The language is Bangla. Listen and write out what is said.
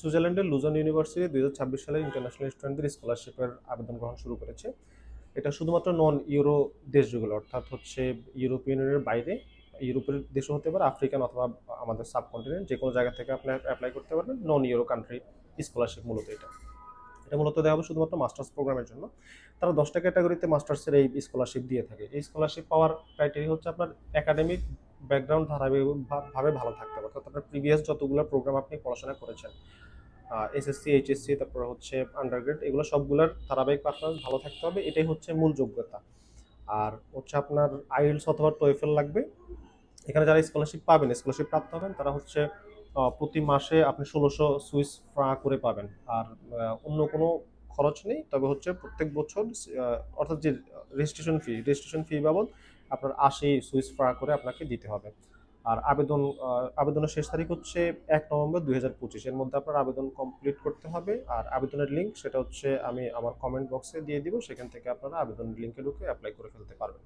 সুইজারল্যান্ডের লুজন ইউনিভার্সিটি দুই হাজার ছাব্বিশ সালে ইন্টারন্যাশনাল স্টুডেন্টদের স্কলারশিপের আবেদন গ্রহণ শুরু করেছে। এটা শুধুমাত্র নন ইউরো দেশগুলো, অর্থাৎ হচ্ছে ইউরোপিয়ান ইউনিয়নের বাইরে, ইউরোপের দেশও হতে পারে, আফ্রিকান অথবা আমাদের সাবকন্টিনেন্ট যে কোনো জায়গা থেকে আপনি অ্যাপ্লাই করতে পারবেন নন ইউরো কান্ট্রি স্কলারশিপ মূলত এটা। এটা মূলত দেওয়া হবে শুধুমাত্র মাস্টার্স প্রোগ্রামের জন্য। তারা দশটা ক্যাটাগরিতে মাস্টার্সের এই স্কলারশিপ দিয়ে থাকে। এই স্কলারশিপ পাওয়ার ক্রাইটেরিয়া হচ্ছে আপনার একাডেমিক ব্যাকগ্রাউন্ড ধারাবাহিকভাবে ভালো থাকতে হবে। অর্থাৎ আপনার প্রিভিয়াস যতগুলো প্রোগ্রাম আপনি পড়াশোনা করেছেন এসএসসি এইচএসসি তারপর হচ্ছে আন্ডারগ্রেড এগুলো সবগুলোর ধারাবাহিক পারফরমেন্স ভালো থাকতে হবে। এটাই হচ্ছে মূল যোগ্যতা। আর হচ্ছে আপনার আইএলস অথবা টোয়েফেল লাগবে। এখানে যারা স্কলারশিপ পাবেন স্কলারশিপ প্রাপ্ত হবেন, তারা হচ্ছে প্রতি মাসে আপনি ষোলোশো সুইস ফ্রা করে পাবেন। আর অন্য কোনো খরচ নেই। তবে হচ্ছে প্রত্যেক বছর অর্থাৎ যে রেজিস্ট্রেশন ফি রেজিস্ট্রেশন ফি বাবদ আপনার আশি সুইস ফ্রা করে আপনাকে দিতে হবে। আর আবেদন আবেদনের শেষ তারিখ হচ্ছে এক নভেম্বর দুই হাজার পঁচিশ এর মধ্যে আপনার আবেদন কমপ্লিট করতে হবে। আর আবেদনের লিঙ্ক সেটা হচ্ছে আমি আমার কমেন্ট বক্সে দিয়ে দিব, সেখান থেকে আপনারা আবেদনের লিঙ্কে ঢুকে অ্যাপ্লাই করে ফেলতে পারবেন।